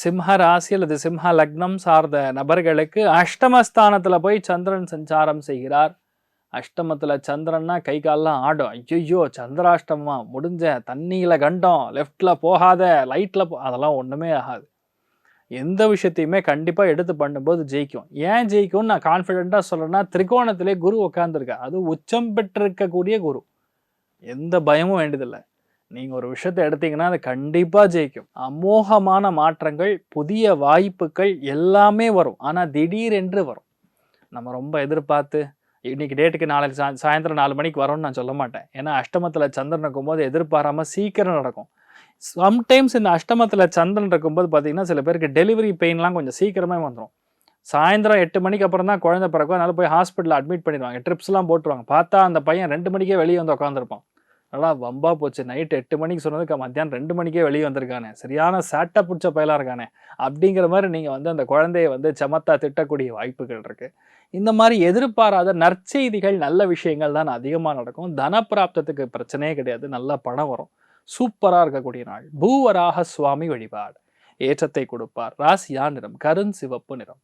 சிம்ஹ ராசி அல்லது சிம்ஹ லக்னம் சார்ந்த நபர்களுக்கு அஷ்டமஸ்தானத்தில் போய் சந்திரன் சஞ்சாரம் செய்கிறார். அஷ்டமத்தில் சந்திரன்னா கை கால்லாம் ஆடும். ஐயோ சந்திராஷ்டமா முடிஞ்ச தண்ணியில் கண்டம். லெஃப்டில் போகாத லைட்டில் போ அதெல்லாம் ஒன்றுமே ஆகாது. எந்த விஷயத்தையுமே கண்டிப்பாக எடுத்து பண்ணும்போது ஜெயிக்கும். ஏன் ஜெயிக்கும்னு நான் கான்ஃபிடெண்ட்டாக சொல்கிறேன்னா திரிகோணத்திலே குரு உட்காந்துருக்கேன் அது உச்சம் பெற்றிருக்கக்கூடிய குரு. எந்த பயமும் வேண்டியதில்லை. நீங்கள் ஒரு விஷயத்தை எடுத்தீங்கன்னா அது கண்டிப்பாக ஜெயிக்கும். அமோகமான மாற்றங்கள் புதிய வாய்ப்புகள் எல்லாமே வரும். ஆனால் திடீரென்று வரும். நம்ம ரொம்ப எதிர்பார்த்து இன்னைக்கு டேட்டுக்கு நாளைக்கு சா சாயந்தரம் நாலு மணிக்கு வரும்னு நான் சொல்ல மாட்டேன். ஏன்னா அஷ்டமத்தில் சந்திரன் இருக்கும்போது எதிர்பாராமல் சீக்கிரம் நடக்கும். சம்டைம்ஸ் இந்த அஷ்டமத்தில் சந்திரன் இருக்கும்போது பார்த்தீங்கன்னா சில பேருக்கு டெலிவரி பெயின்லாம் கொஞ்சம் சீக்கிரமே வந்துடும் சாயந்தரம் எட்டு மணிக்கு அப்புறம் தான் குழந்தை பிறக்கும். அதனால போய் ஹாஸ்பிட்டலில் அட்மிட் பண்ணிடுவாங்க. ட்ரிப்ஸ்லாம் போட்டுருவாங்க. பார்த்தா அந்த பையன் ரெண்டு மணிக்கே வெளியே வந்து உட்காந்துருப்பான் நல்லா வம்பா போச்சு. நைட் எட்டு மணிக்கு சொன்னதுக்கு மத்தியானம் ரெண்டு மணிக்கே வெளியே வந்திருக்கானே. சரியான சேட்டை பிடிச்ச பயலாக இருக்கானே. அப்படிங்கிற மாதிரி நீங்கள் வந்து அந்த குழந்தைய வந்து சமத்தா திட்டக்கூடிய வாய்ப்புகள் இருக்குது இந்த மாதிரி எதிர்பாராத நற்செய்திகள் நல்ல விஷயங்கள் தான் அதிகமாக நடக்கும். தனப்பிராப்தத்துக்கு பிரச்சனையே கிடையாது. நல்ல பணம் வரும். சூப்பராக இருக்கக்கூடிய நாள். பூவராக சுவாமி வழிபாடு. ஏற்றத்தை கொடுப்பார். ராசியா நிறம். கருண் சிவப்பு நிறம்.